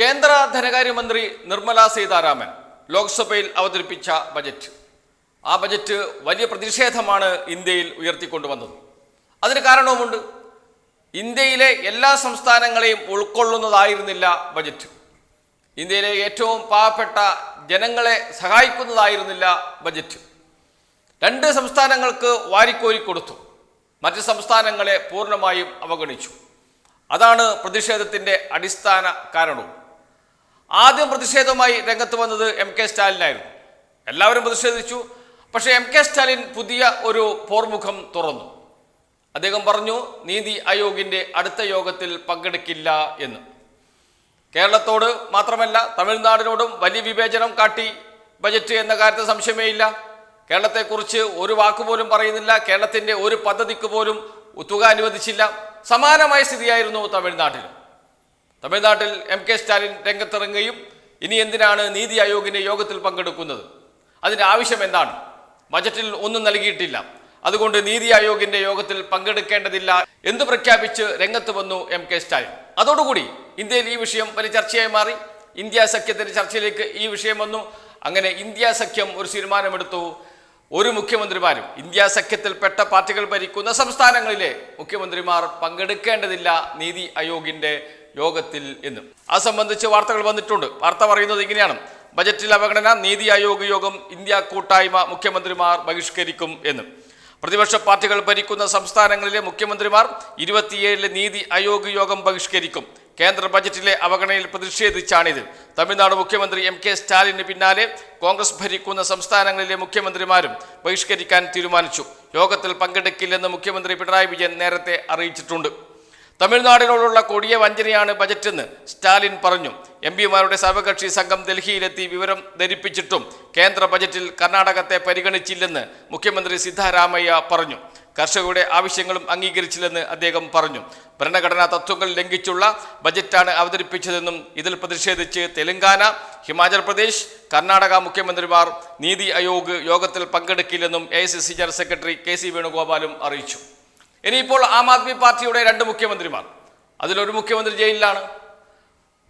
കേന്ദ്ര ധനകാര്യമന്ത്രി നിർമ്മല സീതാരാമൻ ലോക്സഭയിൽ അവതരിപ്പിച്ച ബജറ്റ്. ആ ബജറ്റ് വലിയ പ്രതിഷേധമാണ് ഇന്ത്യയിൽ ഉയർത്തിക്കൊണ്ടുവന്നത്. അതിന് കാരണവുമുണ്ട്. ഇന്ത്യയിലെ എല്ലാ സംസ്ഥാനങ്ങളെയും ഉൾക്കൊള്ളുന്നതായിരുന്നില്ല ബജറ്റ്. ഇന്ത്യയിലെ ഏറ്റവും പാവപ്പെട്ട ജനങ്ങളെ സഹായിക്കുന്നതായിരുന്നില്ല ബജറ്റ്. രണ്ട് സംസ്ഥാനങ്ങൾക്ക് വാരിക്കോരി കൊടുത്തു. മറ്റ് സംസ്ഥാനങ്ങളെ പൂർണമായും അവഗണിച്ചു. അതാണ് പ്രതിഷേധത്തിന്റെ അടിസ്ഥാന കാരണവും. ആദ്യം പ്രതിഷേധവുമായി രംഗത്ത് വന്നത് എം കെ സ്റ്റാലിനായിരുന്നു. എല്ലാവരും പ്രതിഷേധിച്ചു. പക്ഷേ എം കെ സ്റ്റാലിൻ പുതിയ ഒരു പോർമുഖം തുറന്നു. അദ്ദേഹം പറഞ്ഞു നീതി ആയോഗിന്റെ അടുത്ത യോഗത്തിൽ പങ്കെടുക്കില്ല എന്ന്. കേരളത്തോട് മാത്രമല്ല തമിഴ്നാടിനോടും വലിയ വിവേചനം കാട്ടി ബജറ്റ് എന്ന കാര്യത്തിൽ സംശയമേയില്ല. കേരളത്തെക്കുറിച്ച് ഒരു വാക്കുപോലും പറയുന്നില്ല. കേരളത്തിന്റെ ഒരു പദ്ധതിക്ക് പോലും തുക അനുവദിച്ചില്ല. സമാനമായ സ്ഥിതിയായിരുന്നു തമിഴ്നാട്ടിലും. തമിഴ്നാട്ടിൽ എം കെ സ്റ്റാലിൻ രംഗത്തിറങ്ങുകയും ഇനി എന്തിനാണ് നീതി ആയോഗിന്റെ യോഗത്തിൽ പങ്കെടുക്കുന്നത്? അതിന്റെ ആവശ്യം എന്താണ്? ബജറ്റിൽ ഒന്നും നൽകിയിട്ടില്ല. അതുകൊണ്ട് നീതി ആയോഗിന്റെ യോഗത്തിൽ പങ്കെടുക്കേണ്ടതില്ല എന്ന് പ്രഖ്യാപിച്ച് രംഗത്ത് വന്നു എം കെ സ്റ്റാലിൻ. അതോടുകൂടി ഇന്ത്യയിൽ ഈ വിഷയം വലിയ ചർച്ചയായി മാറി. ഇന്ത്യ സഖ്യത്തിന്റെ ചർച്ചയിലേക്ക് ഈ വിഷയം വന്നു. അങ്ങനെ ഇന്ത്യ സഖ്യം ഒരു തീരുമാനമെടുത്തു. ഒരു മുഖ്യമന്ത്രിമാരും ഇന്ത്യ സഖ്യത്തിൽപ്പെട്ട പാർട്ടികൾ ഭരിക്കുന്ന സംസ്ഥാനങ്ങളിലെ മുഖ്യമന്ത്രിമാർ പങ്കെടുക്കേണ്ടതില്ല നീതി ആയോഗിന്റെ യോഗത്തിൽ എന്ന്. അത് സംബന്ധിച്ച് വാർത്തകൾ വന്നിട്ടുണ്ട്. വാർത്ത പറയുന്നത് ഇങ്ങനെയാണ്. ബജറ്റിൽ അവഗണന നീതി ആയോഗ് യോഗം ഇന്ത്യ കൂട്ടായ്മ മുഖ്യമന്ത്രിമാർ ബഹിഷ്കരിക്കും എന്ന്. പ്രതിപക്ഷ പാർട്ടികൾ ഭരിക്കുന്ന സംസ്ഥാനങ്ങളിലെ മുഖ്യമന്ത്രിമാർ ഇരുപത്തിയേഴിലെ നീതി ആയോഗ് യോഗം ബഹിഷ്കരിക്കും. കേന്ദ്ര ബജറ്റിലെ അവഗണനയിൽ പ്രതിഷേധിച്ചാണിത്. തമിഴ്നാട് മുഖ്യമന്ത്രി എം കെ സ്റ്റാലിന് പിന്നാലെ കോൺഗ്രസ് ഭരിക്കുന്ന സംസ്ഥാനങ്ങളിലെ മുഖ്യമന്ത്രിമാരും ബഹിഷ്കരിക്കാൻ തീരുമാനിച്ചു. യോഗത്തിൽ പങ്കെടുക്കില്ലെന്ന് മുഖ്യമന്ത്രി പിണറായി വിജയൻ നേരത്തെ അറിയിച്ചിട്ടുണ്ട്. തമിഴ്നാടിനോടുള്ള കൊടിയ വഞ്ചനയാണ് ബജറ്റെന്ന് സ്റ്റാലിൻ പറഞ്ഞു. എം പിമാരുടെ സർവകക്ഷി സംഘം ഡൽഹിയിലെത്തി വിവരം ധരിപ്പിച്ചിട്ടും കേന്ദ്ര ബജറ്റിൽ കർണാടകത്തെ പരിഗണിച്ചില്ലെന്ന് മുഖ്യമന്ത്രി സിദ്ധാരാമയ്യ പറഞ്ഞു. കർഷകരുടെ ആവശ്യങ്ങളും അംഗീകരിച്ചില്ലെന്ന് അദ്ദേഹം പറഞ്ഞു. ഭരണഘടനാ തത്വങ്ങൾ ലംഘിച്ചുള്ള ബജറ്റാണ് അവതരിപ്പിച്ചതെന്നും ഇതിൽ പ്രതിഷേധിച്ച് തെലങ്കാന ഹിമാചൽ പ്രദേശ് കർണാടക മുഖ്യമന്ത്രിമാർ നീതി ആയോഗ് യോഗത്തിൽ പങ്കെടുക്കില്ലെന്നും A general secretary K C വേണുഗോപാലും അറിയിച്ചു. ഇനിയിപ്പോൾ ആം ആദ്മി പാർട്ടിയുടെ രണ്ട് മുഖ്യമന്ത്രിമാർ. അതിലൊരു മുഖ്യമന്ത്രി ജയിലിലാണ്.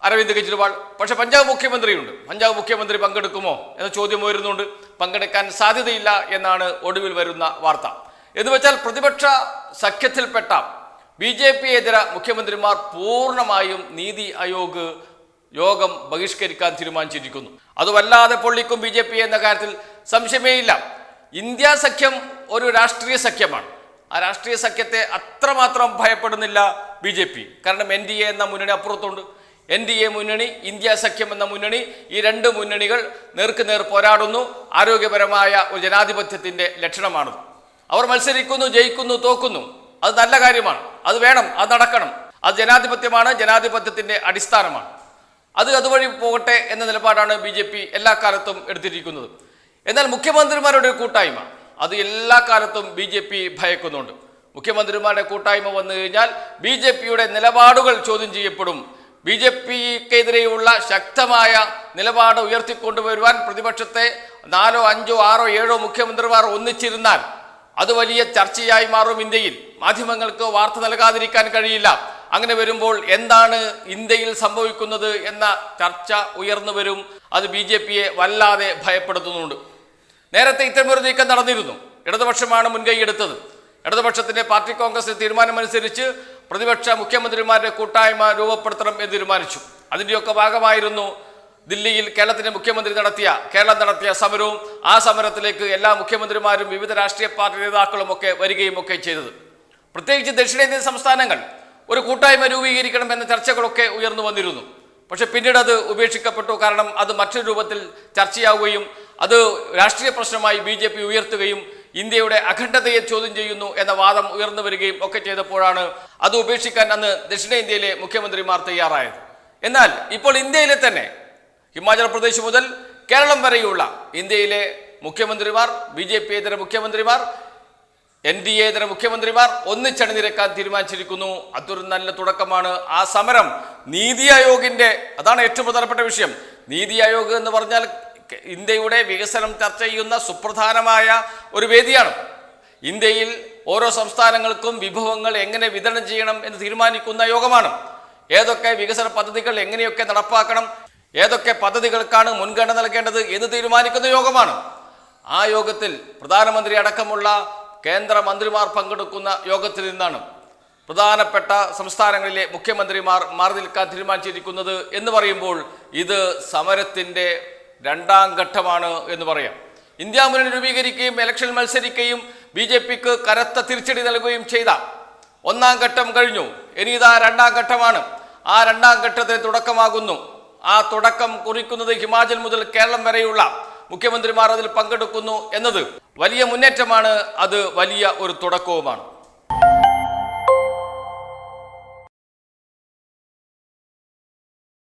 അരവിന്ദ് കെജ്രിവാൾ. പക്ഷെ പഞ്ചാബ് മുഖ്യമന്ത്രിയുണ്ട്. പഞ്ചാബ് മുഖ്യമന്ത്രി പങ്കെടുക്കുമോ എന്ന ചോദ്യം ഉയരുന്നുണ്ട്. പങ്കെടുക്കാൻ സാധ്യതയില്ല എന്നാണ് ഒടുവിൽ വരുന്ന വാർത്ത. എന്ന് വെച്ചാൽ പ്രതിപക്ഷ സഖ്യത്തിൽപ്പെട്ട ബി ജെ പി എതിര മുഖ്യമന്ത്രിമാർ പൂർണമായും നീതി ആയോഗ് യോഗം ബഹിഷ്കരിക്കാൻ തീരുമാനിച്ചിരിക്കുന്നു. അത് വല്ലാതെ പൊള്ളിക്കും ബി ജെ പി എന്ന കാര്യത്തിൽ സംശയമേയില്ല ഇന്ത്യ സഖ്യം ഒരു രാഷ്ട്രീയ സഖ്യമാണ്. ആ രാഷ്ട്രീയ സഖ്യത്തെ അത്രമാത്രം ഭയപ്പെടുന്നില്ല ബി ജെ പി. കാരണം എൻ ഡി എ എന്ന മുന്നണി അപ്പുറത്തുണ്ട്. എൻ ഡി എ മുന്നണി ഇന്ത്യ സഖ്യം എന്ന മുന്നണി ഈ രണ്ട് മുന്നണികൾ നേർക്കുനേർ പോരാടുന്നു. ആരോഗ്യപരമായ ഒരു ജനാധിപത്യത്തിന്റെ ലക്ഷണമാണത്. അവർ മത്സരിക്കുന്നു ജയിക്കുന്നു തോക്കുന്നു. അത് നല്ല കാര്യമാണ്. അത് വേണം അത് നടക്കണം. അത് ജനാധിപത്യമാണ് ജനാധിപത്യത്തിന്റെ അടിസ്ഥാനമാണ്. അത് അതുവഴി പോകട്ടെ എന്ന നിലപാടാണ് ബി ജെ പി എല്ലാ കാലത്തും എടുത്തിരിക്കുന്നത്. എന്നാൽ മുഖ്യമന്ത്രിമാരുടെ ഒരു കൂട്ടായ്മ അത് എല്ലാ കാലത്തും ബി ജെ പി ഭയക്കുന്നുണ്ട്. മുഖ്യമന്ത്രിമാരുടെ കൂട്ടായ്മ വന്നു കഴിഞ്ഞാൽ ബി ജെ പിയുടെ നിലപാടുകൾ ചോദ്യം ചെയ്യപ്പെടും. ബി ജെ പിക്കെതിരെയുള്ള ശക്തമായ നിലപാട് ഉയർത്തിക്കൊണ്ടുവരുവാൻ പ്രതിപക്ഷത്തെ നാലോ അഞ്ചോ ആറോ ഏഴോ മുഖ്യമന്ത്രിമാർ ഒന്നിച്ചിരുന്നാൽ അത് വലിയ ചർച്ചയായി മാറും ഇന്ത്യയിൽ. മാധ്യമങ്ങൾക്ക് വാർത്ത നൽകാതിരിക്കാൻ കഴിയില്ല. അങ്ങനെ വരുമ്പോൾ എന്താണ് ഇന്ത്യയിൽ സംഭവിക്കുന്നത് എന്ന ചർച്ച ഉയർന്നു വരും. അത് ബി ജെ പിയെ വല്ലാതെ ഭയപ്പെടുത്തുന്നുണ്ട്. നേരത്തെ ഇത്തരമൊരു നീക്കം നടന്നിരുന്നു. ഇടതുപക്ഷമാണ് മുൻകൈയെടുത്തത് ഇടതുപക്ഷത്തിന്റെ പാർട്ടി കോൺഗ്രസ് തീരുമാനമനുസരിച്ച് പ്രതിപക്ഷ മുഖ്യമന്ത്രിമാരുടെ കൂട്ടായ്മ രൂപപ്പെടുത്തണം എന്ന് തീരുമാനിച്ചു. അതിന്റെയൊക്കെ ഭാഗമായിരുന്നു ദില്ലിയിൽ കേരളത്തിന്റെ മുഖ്യമന്ത്രി നടത്തിയ കേരളം നടത്തിയ സമരവും ആ സമരത്തിലേക്ക് എല്ലാ മുഖ്യമന്ത്രിമാരും വിവിധ രാഷ്ട്രീയ പാർട്ടി നേതാക്കളും ഒക്കെ വരികയും ഒക്കെ ചെയ്തത്. പ്രത്യേകിച്ച് ദക്ഷിണേന്ത്യൻ സംസ്ഥാനങ്ങൾ ഒരു കൂട്ടായ്മ രൂപീകരിക്കണം എന്ന ചർച്ചകളൊക്കെ ഉയർന്നു വന്നിരുന്നു. പക്ഷെ പിന്നീട് അത് ഉപേക്ഷിക്കപ്പെട്ടു. കാരണം അത് മറ്റൊരു രൂപത്തിൽ ചർച്ചയാവുകയും അത് രാഷ്ട്രീയ പ്രശ്നമായി ബി ജെ പി ഉയർത്തുകയും ഇന്ത്യയുടെ അഖണ്ഡതയെ ചോദ്യം ചെയ്യുന്നു എന്ന വാദം ഉയർന്നു വരികയും ഒക്കെ ചെയ്തപ്പോഴാണ് അത് ഉപേക്ഷിക്കാൻ അന്ന് ദക്ഷിണേന്ത്യയിലെ മുഖ്യമന്ത്രിമാർ തയ്യാറായത്. എന്നാൽ ഇപ്പോൾ ഇന്ത്യയിലെ തന്നെ ഹിമാചൽ പ്രദേശ് മുതൽ കേരളം വരെയുള്ള ഇന്ത്യയിലെ മുഖ്യമന്ത്രിമാർ ബി ജെ പി ഇതര മുഖ്യമന്ത്രിമാർ എൻ ഡി എ ഇതര മുഖ്യമന്ത്രിമാർ ഒന്നിച്ചണിനിരക്കാൻ തീരുമാനിച്ചിരിക്കുന്നു. അതൊരു നല്ല തുടക്കമാണ്. ആ സമരം നീതി ആയോഗിന്റെ അതാണ് ഏറ്റവും പ്രധാനപ്പെട്ട വിഷയം. നീതി ആയോഗ് എന്ന് പറഞ്ഞാൽ ഇന്ത്യയുടെ വികസനം ചർച്ച ചെയ്യുന്ന സുപ്രധാനമായ ഒരു വേദിയാണ്. ഇന്ത്യയിൽ ഓരോ സംസ്ഥാനങ്ങൾക്കും വിഭവങ്ങൾ എങ്ങനെ വിതരണം ചെയ്യണം എന്ന് തീരുമാനിക്കുന്ന യോഗമാണ്. ഏതൊക്കെ വികസന പദ്ധതികൾ എങ്ങനെയൊക്കെ നടപ്പാക്കണം ഏതൊക്കെ പദ്ധതികൾക്കാണ് മുൻഗണന നൽകേണ്ടത് എന്ന് തീരുമാനിക്കുന്ന യോഗമാണ്. ആ യോഗത്തിൽ പ്രധാനമന്ത്രി അടക്കമുള്ള കേന്ദ്ര മന്ത്രിമാർ പങ്കെടുക്കുന്ന യോഗത്തിൽ നിന്നാണ് പ്രധാനപ്പെട്ട സംസ്ഥാനങ്ങളിലെ മുഖ്യമന്ത്രിമാർ മാറി നിൽക്കാൻ തീരുമാനിച്ചിരിക്കുന്നത് എന്ന് പറയുമ്പോൾ ഇത് സമരത്തിന്റെ രണ്ടാം ഘട്ടമാണ് എന്ന് പറയാം. ഇന്ത്യ മുന്നണി രൂപീകരിക്കുകയും എലക്ഷൻ മത്സരിക്കുകയും ബി ജെ പിക്ക് കനത്ത തിരിച്ചടി നൽകുകയും ചെയ്ത ഒന്നാം ഘട്ടം കഴിഞ്ഞു. ഇനി ഇതാ രണ്ടാം ഘട്ടമാണ്. ആ രണ്ടാം ഘട്ടത്തിന് തുടക്കമാകുന്നു. ആ തുടക്കം കുറിക്കുന്നത് ഹിമാചൽ മുതൽ കേരളം വരെയുള്ള മുഖ്യമന്ത്രിമാർ അതിൽ പങ്കെടുക്കുന്നു എന്നത് വലിയ മുന്നേറ്റമാണ് അത് വലിയ ഒരു തുടക്കവുമാണ്.